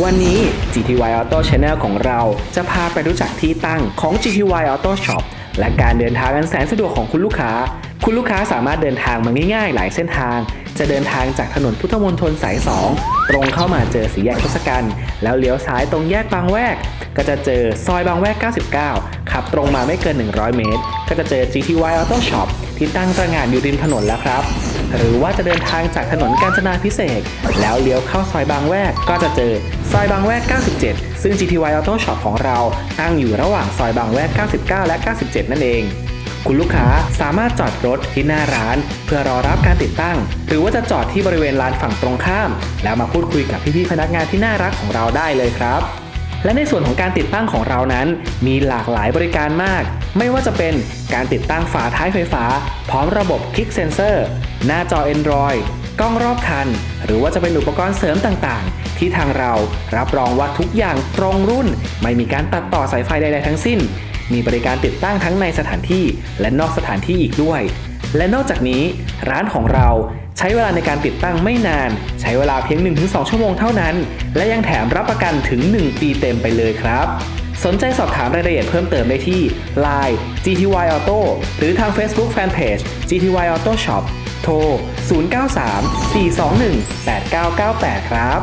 วันนี้ GTY Auto Channel ของเราจะพาไปรู้จักที่ตั้งของ GTY Auto Shop และการเดินทางอันแสนสะดวกของคุณลูกค้า คุณลูกค้าสามารถเดินทางมาง่ายๆ หลายเส้นทาง จะเดินทางจากถนนพุทธมณฑลสาย 2 ตรงเข้ามาเจอสีแยกทศกัณฐ์แล้วเลี้ยวซ้ายตรงแยกบางแวก ก็จะเจอซอยบางแวก 99 ขับตรงมาไม่เกิน 100 เมตร ก็จะเจอ GTY Auto Shop ที่ตั้งตระหง่านอยู่ริมถนนแล้วครับ หรือว่าจะเดินทางจากถนนกาญจนาพิเศษ แล้วเลี้ยวเข้าซอยบางแวกก็จะเจอซอยบางแวก 97 ซึ่ง GTY Auto Shop ของเราตั้งอยู่ระหว่างซอยบางแวก 99 และ 97 นั่นเองคุณลูกค้าสามารถจอดรถที่หน้าร้าน เพื่อรอรับการติดตั้ง หรือว่าจะจอดที่บริเวณลานฝั่งตรงข้าม แล้วมาพูดคุยกับพี่ๆพนักงานที่น่ารักของเราได้เลยครับ และในส่วนของการติดตั้งของเรานั้น มีหลากหลายบริการมาก ไม่ว่าจะเป็นการติดตั้งฝาท้ายไฟฟ้า พร้อมระบบคลิกเซนเซอร์ หน้าจอ Android กล้องรอบคัน หรือว่าจะเป็นอุปกรณ์เสริมต่างๆ ที่ทางเรารับรองว่าทุกอย่างตรงรุ่น ไม่มีการตัดต่อสายไฟใดๆทั้งสิ้น มีบริการติดตั้งทั้งในสถานที่และนอกสถานที่อีกด้วย และนอกจากนี้ร้านของเรา ใช้เวลาในการติดตั้งไม่นาน ใช้เวลาเพียง 1-2 ชั่วโมงเท่านั้น และยังแถมรับประกันถึง 1 ปีเต็มไปเลยครับสนใจสอบถามรายละเอียดเพิ่มเติมได้ที่ Line GTY Auto หรือทาง Facebook Fanpage GTY Auto Shop โทร 093 421 8998 ครับ